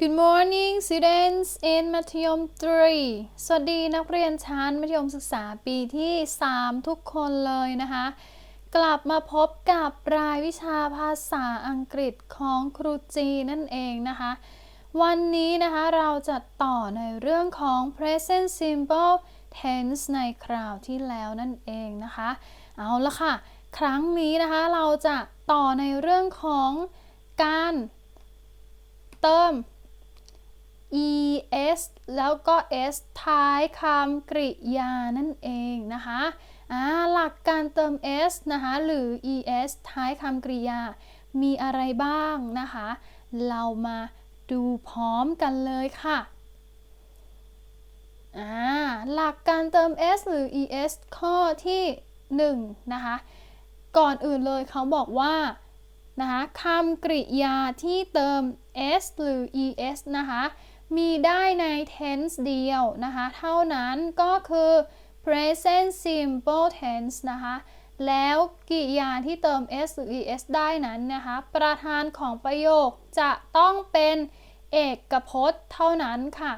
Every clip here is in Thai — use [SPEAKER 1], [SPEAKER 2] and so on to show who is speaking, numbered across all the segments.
[SPEAKER 1] Good morning students in มัธยม 3 สวัสดีนักเรียนชั้นมัธยมศึกษาปีที่ 3 ทุกคนเลยนะคะ กลับมาพบกับรายวิชาภาษาอังกฤษของครูจีนั่นเองนะคะ วันนี้นะคะเราจะต่อในเรื่องของ present simple tense ในคราวที่แล้วนั่นเองนะคะ เอาละค่ะ ครั้งนี้นะคะเราจะต่อในเรื่องของการเติม es แล้วก็ s ท้ายคำกริยานั่นเองนะคะหลักการเติม s นะคะหรือ es ท้ายคำกริยา มีอะไรบ้างนะคะ เรามาดูพร้อมกันเลยค่ะหลักการเติม s หรือ es ข้อที่1นะคะก่อนอื่นเลยเขาบอกว่านะคะคำกริยาที่เติม s หรือ es นะคะ มีได้ใน tense เดียวนะคะ เท่านั้นก็คือ present simple tense นะคะ แล้วกริยาที่เติม s หรือ es ได้นั้นนะคะ ประธานของประโยคจะต้องเป็นเอกพจน์เท่านั้นค่ะ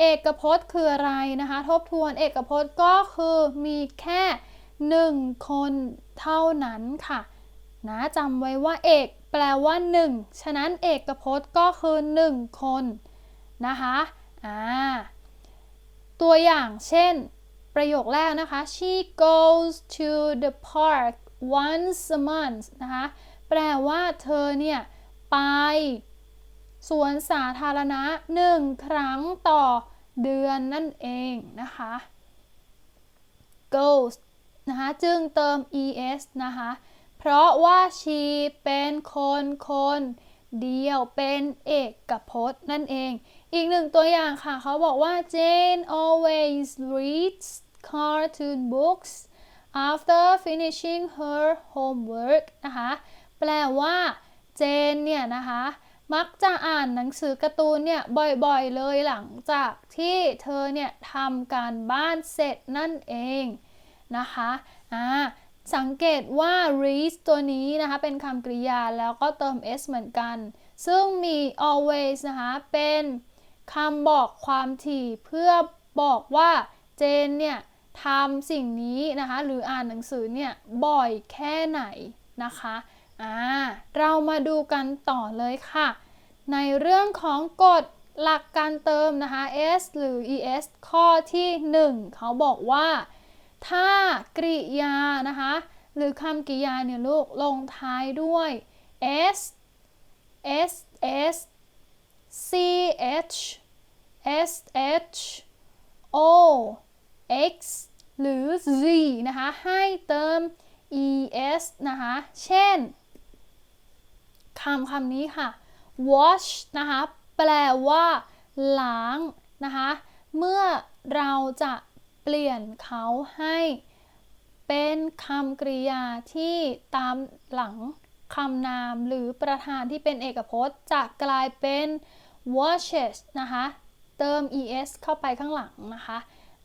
[SPEAKER 1] เอกพจน์คืออะไรนะคะ ทบทวนเอกพจน์ก็คือมีแค่หนึ่งคนเท่านั้นค่ะนะจำไว้ว่าเอกแปลว่า 1 ฉะนั้นเอกพจน์ก็คือ 1 คน นะคะอ่าตัวอย่างเช่น ประโยคแรกนะคะ she goes to the park once a month นะคะแปลว่าเธอเนี่ย ไปสวนสาธารณะหนึ่งครั้งต่อเดือนนั่นเองนะคะ goes นะคะจึงเติม es นะคะ เพราะว่า she เป็นคนคน เดียวเป็นเอกพจน์นั่นเอง อีกหนึ่งตัวอย่างค่ะ เขาบอกว่า Jane always reads cartoon books after finishing her homework นะคะ แปลว่า เจนเนี่ยนะคะ มักจะอ่านหนังสือการ์ตูนเนี่ย บ่อยๆเลยหลังจากที่เธอเนี่ยทำการบ้านเสร็จนั่นเองนะคะ อ่า สังเกตว่า read ตัวนี้นะคะ เป็นคำกริยาแล้วก็เติม s เหมือนกัน ซึ่งมี always นะคะ เป็นคำบอกความถี่เพื่อบอกว่าเจนเนี่ยทำสิ่งนี้นะคะ หรืออ่านหนังสือเนี่ย บ่อยแค่ไหนนะคะอ่าเรามาดูกันต่อเลยค่ะ ในเรื่องของกฎหลักการเติมนะคะ s หรือ es ข้อที่ 1 เขาบอกว่า ถ้ากริยานะคะ หรือคำกริยาเนี่ยลูกลงท้ายด้วย s s s c h s h o x หรือ z นะคะ ให้เติม es นะคะ เช่นคำคำนี้ค่ะ wash นะคะ แปลว่าล้างนะคะ เมื่อเราจะ เปลี่ยนเขาให้เป็นคำกริยาที่ตามหลังคำนามหรือประธานที่เป็นเอกพจน์ จะกลายเป็น washes นะคะ เติม es เข้าไปข้างหลังนะคะ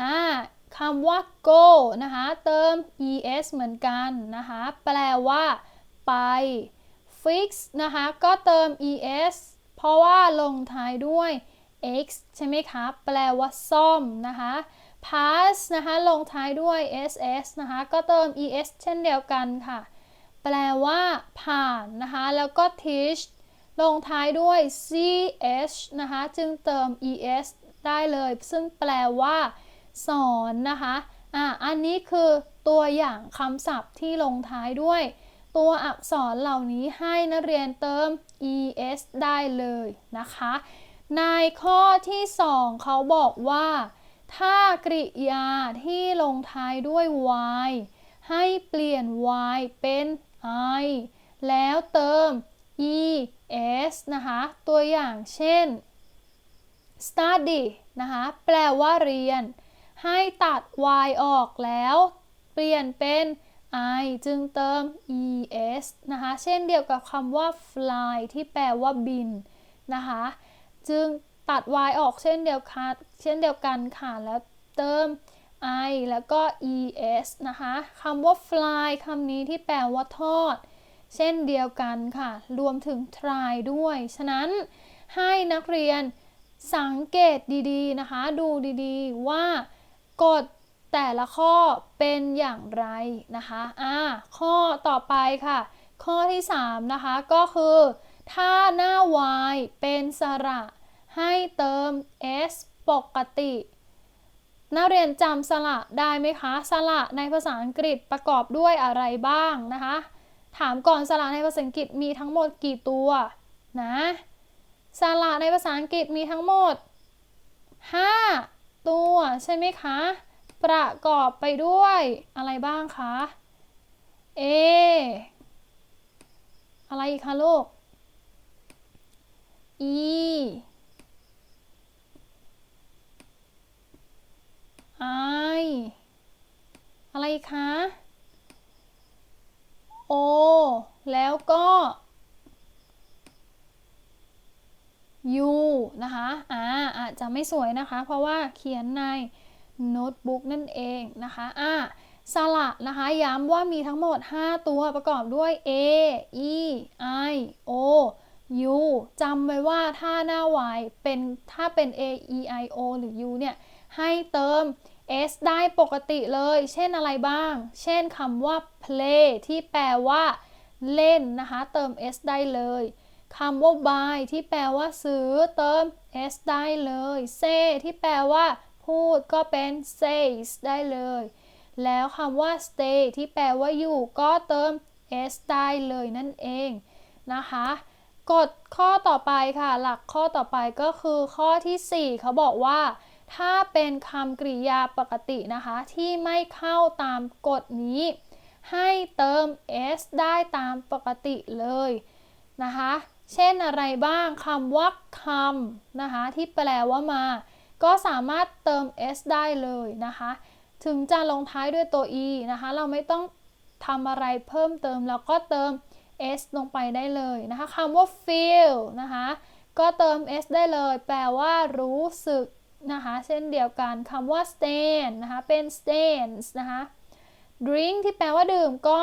[SPEAKER 1] อ่าคำว่า go นะคะ เติม es เหมือนกันนะคะ แปลว่า ไป fix นะคะ ก็เติม es เพราะว่าลงท้ายด้วย x ใช่ไหมคะ แปลว่าซ่อมนะคะ pass นะคะลงท้ายด้วย ss นะคะก็เติม es เช่นเดียวกันค่ะ แปลว่าผ่านนะคะแล้วก็ teach ลงท้ายด้วย ch นะคะจึงเติม es ได้เลย ซึ่งแปลว่า สอนนะคะอะอันนี้คือตัวอย่างคำศัพท์ที่ลงท้ายด้วย ตัวอักษรเหล่านี้ให้นักเรียนเติม es ได้เลยนะคะ ในข้อที่ 2 เขาบอกว่า ถ้ากริยาที่ลงท้ายด้วย y ให้เปลี่ยน y เป็น i แล้วเติม es นะคะ ตัวอย่างเช่น study นะคะ แปลว่าเรียน ให้ตัด y ออกแล้ว เปลี่ยนเป็น i จึงเติม es นะคะ เช่นเดียวกับคำว่า fly ที่แปลว่าบินนะคะ จึง ตัด y ออกเช่นเดียวกันเช่นเดียวกันค่ะ แล้วเติม i แล้วก็ es นะคะคำว่า fly คำนี้ที่แปลว่าทอด เช่นเดียวกันค่ะ รวมถึง try ด้วย ฉะนั้นให้นักเรียนสังเกตดีๆนะคะ ดูดีๆว่ากฎแต่ละข้อเป็นอย่างไรนะคะอ่าข้อต่อไปค่ะ ข้อที่ 3 นะคะ ก็คือ ถ้าหน้า y เป็นสระ ให้เติม s ปกตินักเรียนจำสระได้ไหมคะ สระในภาษาอังกฤษประกอบด้วยอะไรบ้างนะคะ ถามก่อนสระในภาษาอังกฤษมีทั้งหมดกี่ตัวนะสระในภาษาอังกฤษมีทั้งหมด 5 ตัวใช่ไหมคะ ประกอบไปด้วยอะไรบ้างคะ A อะไรอีกคะลูก E I อะไรคะ O แล้วก็ U นะคะอ่าอาจจะไม่สวยนะคะ เพราะว่าเขียนในโน้ตบุ๊กนั่นเองนะคะอ่าสระนะคะ ย้ำว่ามีทั้งหมด 5 ตัวประกอบด้วย A E I O U จำไว้ว่าถ้าหน้า Y เป็นถ้าเป็น A E I O หรือ U เนี่ย ให้เติม S ได้ปกติเลย เช่นอะไรบ้าง เช่นคำว่า play ที่แปลว่า เล่นนะคะ เติม S ได้เลยคำว่า buy ที่แปลว่าซื้อเติม s ได้เลย say ที่แปลว่า พูดก็เป็น says ได้เลย แล้วคำว่า stay ที่แปลว่าอยู่ก็เติม s ได้เลยนั่นเองนะคะกฎข้อต่อไปค่ะ หลักข้อต่อไปก็คือข้อที่ 4 เขาบอกว่า ถ้าเป็นคำกริยาปกตินะคะ ที่ไม่เข้าตามกฎนี้ ให้เติม s ได้ตามปกติเลยนะคะ เช่นอะไรบ้างคำว่าคำนะคะ ที่แปลว่ามา ก็สามารถเติม s ได้เลยนะคะ ถึงจะลงท้ายด้วยตัว e นะคะ เราไม่ต้องทำอะไรเพิ่มเติม เราก็เติม s ลงไปได้เลยนะคะคำว่า feel นะคะ ก็เติม s ได้เลย แปลว่ารู้สึก นะคะเช่นเดียวกันคำว่า stand นะคะเป็น stands นะคะ drink ที่แปลว่าดื่มก็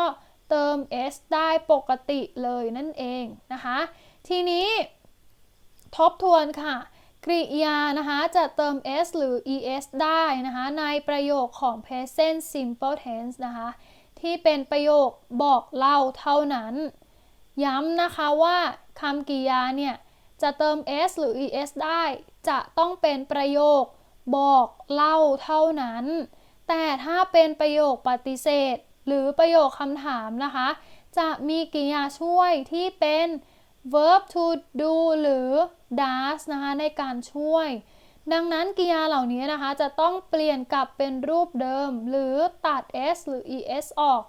[SPEAKER 1] เติม s ได้ปกติเลยนั่นเองนะคะ ทีนี้ทบทวนค่ะ กริยานะคะจะเติม s หรือ es ได้นะคะในประโยคของ present simple tense นะคะที่เป็นประโยคบอกเล่าเท่านั้น ย้ำนะคะว่าคำกริยาเนี่ยจะเติม s หรือ es ได้ จะต้องเป็นประโยคบอกเล่าเท่านั้น แต่ถ้าเป็นประโยคปฏิเสธ หรือประโยคคำถามนะคะ จะมีกริยาช่วยที่เป็น verb to do หรือ does นะคะในการช่วย ดังนั้นกริยาเหล่านี้นะคะจะต้องเปลี่ยนกลับเป็นรูปเดิม หรือตัด s หรือ es ออก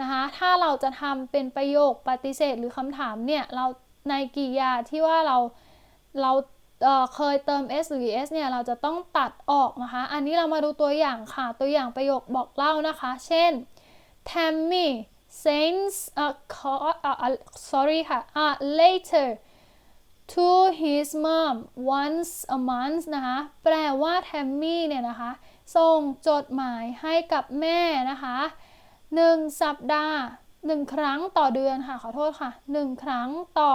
[SPEAKER 1] นะคะถ้าเราจะทำเป็นประโยคปฏิเสธหรือคำถามเนี่ยเราในกริยาที่ว่าเราเรา เคยเติม s หรือ es เนี่ยเราจะต้องตัดออกนะคะ อันนี้เรามาดูตัวอย่างค่ะ ตัวอย่างประโยคบอกเล่านะคะ เช่น Tammy sends a call uh, sorry ค่ะ uh, later to his mom once a month นะคะ แปลว่าแทมมี่เนี่ยนะคะ ส่งจดหมายให้กับแม่นะคะหนึ่งสัปดาห์หนึ่งครั้งต่อเดือนค่ะ ขอโทษค่ะหนึ่งครั้งต่อ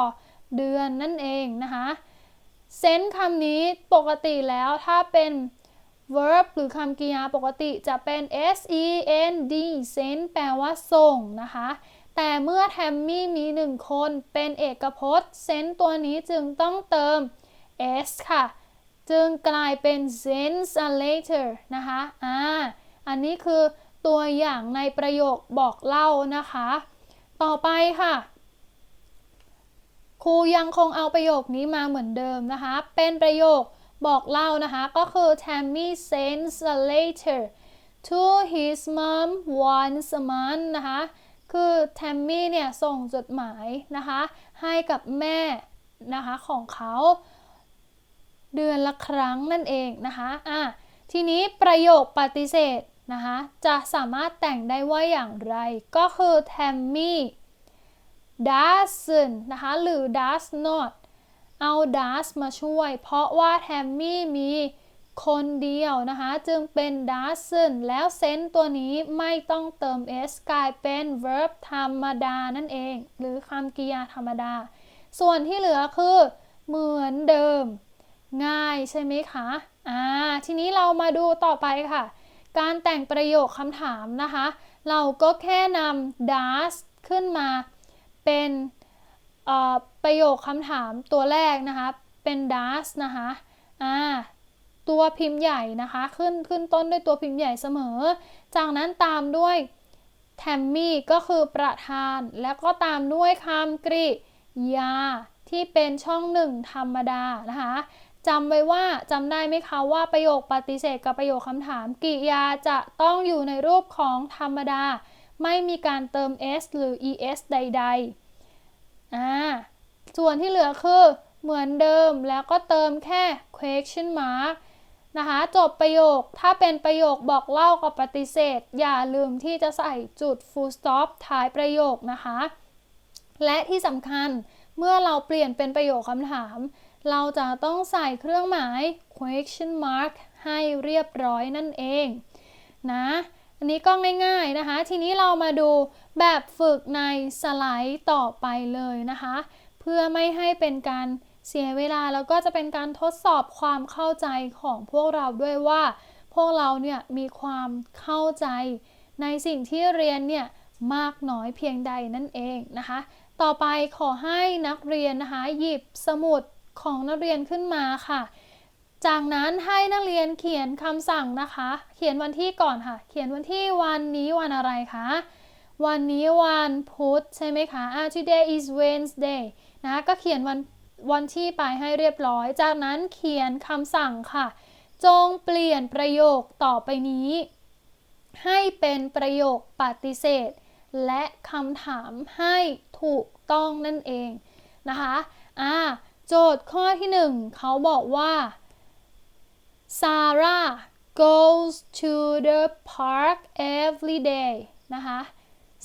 [SPEAKER 1] เดือนนั่นเองนะคะ เซนคำนี้ปกติแล้วถ้าเป็น verb หรือคำกริยาปกติจะเป็น s e n d send แปลว่าส่งนะคะ แต่เมื่อแทมมี่มีหนึ่งคนเป็นเอกพจน์ send ตัวนี้จึงต้องเติม s ค่ะ จึงกลายเป็น sends a letter นะคะอ่าอันนี้คือตัวอย่างในประโยคบอกเล่านะคะ ต่อไปค่ะ ครูยังคงเอาประโยคนี้มาเหมือนเดิมนะคะ เป็นประโยคบอกเล่านะคะ ก็คือ Tammy sends a letter to his mom once a month นะคะ คือ Tammy เนี่ยส่งจดหมายนะคะ ให้กับแม่นะคะของเขาเดือนละครั้งนั่นเองนะคะอะทีนี้ประโยคปฏิเสธนะคะ จะสามารถแต่งได้ว่าอย่างไร ก็คือ Tammy doesn't นะคะ หรือ does not เอา does มาช่วย เพราะว่าแทมมี่มีคนเดียวนะคะ จึงเป็น doesn't แล้วเซนตัวนี้ไม่ต้องเติม s กลายเป็น verb ธรรมดานั่นเอง หรือคำกริยาธรรมดา ส่วนที่เหลือคือ เหมือนเดิม ง่ายใช่ไหมคะ อ่า ทีนี้เรามาดูต่อไปค่ะ การแต่งประโยคคำถามนะคะ เราก็แค่นำ does ขึ้นมา เป็นประโยคคำถามตัวแรกนะคะ เป็น does นะคะอ่าตัวพิมพ์ใหญ่นะคะ ขึ้นขึ้นต้นด้วยตัวพิมพ์ใหญ่เสมอ จากนั้นตามด้วยแทมมี่ก็คือประธาน แล้วก็ตามด้วยคำกริยา ที่เป็นช่องหนึ่งธรรมดานะคะจำไว้ว่าจำได้ไหมคะว่าประโยคปฏิเสธกับประโยคคำถามกริยาจะต้องอยู่ในรูปของธรรมดา ไม่มีการเติม s หรือ es ใดๆอ่าส่วนที่เหลือคือเหมือนเดิมแล้วก็เติมแค่ question mark นะคะจบประโยคถ้าเป็นประโยคบอกเล่ากับปฏิเสธ อย่าลืมที่จะใส่จุด full stop ท้ายประโยคนะคะ และที่สำคัญเมื่อเราเปลี่ยนเป็นประโยคคำถาม เราจะต้องใส่เครื่องหมาย question mark ให้เรียบร้อยนั่นเองนะ อันนี้ก็ง่ายๆนะคะ ทีนี้เรามาดูแบบฝึกในสไลด์ต่อไปเลยนะคะ เพื่อไม่ให้เป็นการเสียเวลาแล้วก็จะเป็นการทดสอบความเข้าใจของพวกเราด้วยว่า พวกเราเนี่ยมีความเข้าใจในสิ่งที่เรียนเนี่ยมากน้อยเพียงใดนั่นเองนะคะ ต่อไปขอให้นักเรียนนะคะ หยิบสมุดของนักเรียนขึ้นมาค่ะ จากนั้นให้นักเรียนเขียนคำสั่งนะคะ เขียนวันที่ก่อนค่ะ เขียนวันที่วันนี้วันอะไรคะ วันนี้วันพุธใช่ไหมคะอ่า today is Wednesday นะ ก็เขียนวันวันที่ไปให้เรียบร้อย จากนั้นเขียนคำสั่งค่ะ จงเปลี่ยนประโยคต่อไปนี้ ให้เป็นประโยคปฏิเสธ และคำถามให้ถูกต้องนั่นเองนะคะ อ่า โจทย์ข้อที่หนึ่งเขาบอกว่า Sarah goes to the park every day นะคะ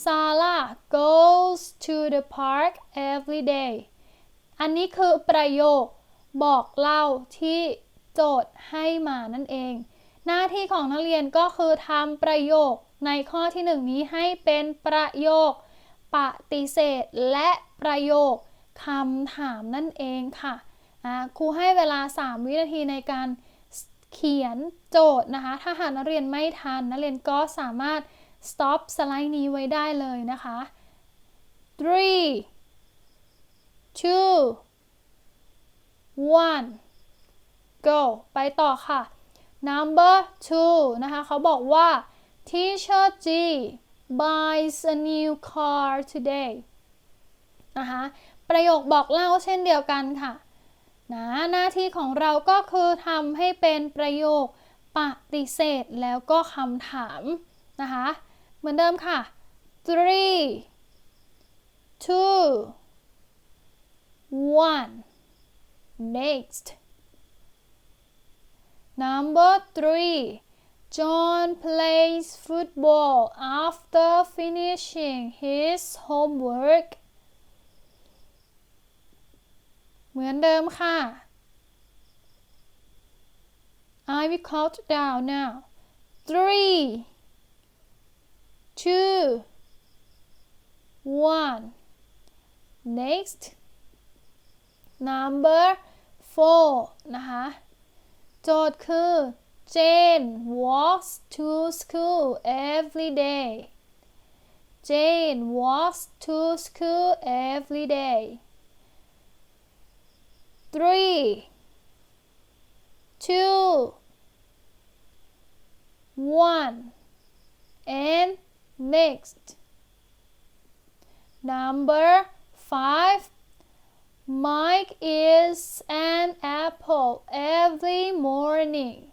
[SPEAKER 1] Sarah goes to the park every day อันนี้คือประโยคบอกเล่าที่โจทย์ให้มานั่นเอง หน้าที่ของนักเรียนก็คือทำประโยคในข้อที่หนึ่งนี้ให้เป็นประโยค ปฏิเสธ และประโยคคำถามนั่นเองค่ะครูให้เวลา 3 วินาทีในการ เขียนโจทย์นะคะ ถ้าหากนักเรียนไม่ทันนักเรียนก็สามารถ stop สไลด์นี้ไว้ได้เลยนะคะ three two one go ไปต่อค่ะ number two นะคะ เขาบอกว่า teacher G buys a new car today นะคะ ประโยคบอกเล่าเช่นเดียวกันค่ะ นะหน้าที่ของเราก็คือทำให้เป็นประโยคปฏิเสธแล้วก็คำถามนะคะ เหมือนเดิมค่ะ three two one next number three John plays football after finishing his homework เหมือนเดิมค่ะ I will count down now three two one next number four นะคะ โจทย์คือ Jane walks to school every day Jane walks to school every day three. Two. One. And next. Number five. Mike is an apple every morning.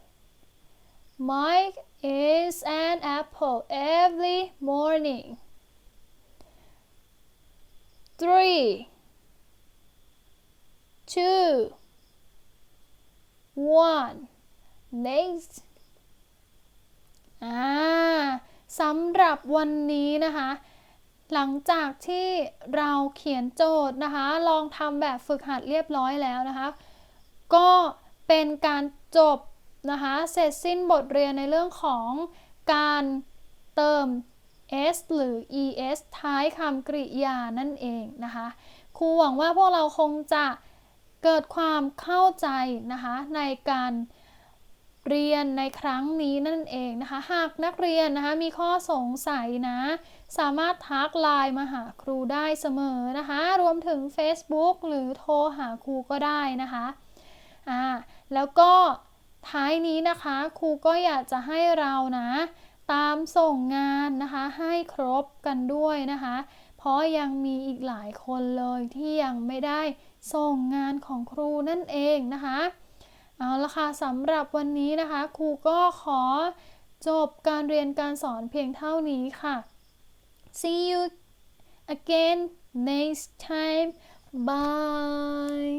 [SPEAKER 1] Mike is an apple every morning. Three, two, one. Next. อ่าสำหรับวันนี้นะคะ หลังจากที่เราเขียนโจทย์นะคะ ลองทำแบบฝึกหัดเรียบร้อยแล้วนะคะ ก็เป็นการจบนะคะ เสร็จสิ้นบทเรียนในเรื่องของการเติม s หรือ es ท้ายคำกริยานั่นเองนะคะ ครูหวังว่าพวกเราคงจะ เกิดความเข้าใจนะคะในการเรียนในครั้งนี้นั่นเองนะคะ หากนักเรียนนะคะมีข้อสงสัยนะ สามารถทักไลน์มาหาครูได้เสมอนะคะ รวมถึง Facebook หรือโทรหาครูก็ได้นะคะอ่าแล้วก็ท้ายนี้นะคะครูก็อยากจะให้เรานะ ตามส่งงานนะคะให้ครบกันด้วยนะคะ เพราะยังมีอีกหลายคนเลยที่ยังไม่ได้ ส่งงานของครูนั่นเองนะคะเอาละค่ะสำหรับวันนี้นะคะ ครูก็ขอจบการเรียนการสอนเพียงเท่านี้ค่ะ See you again next time bye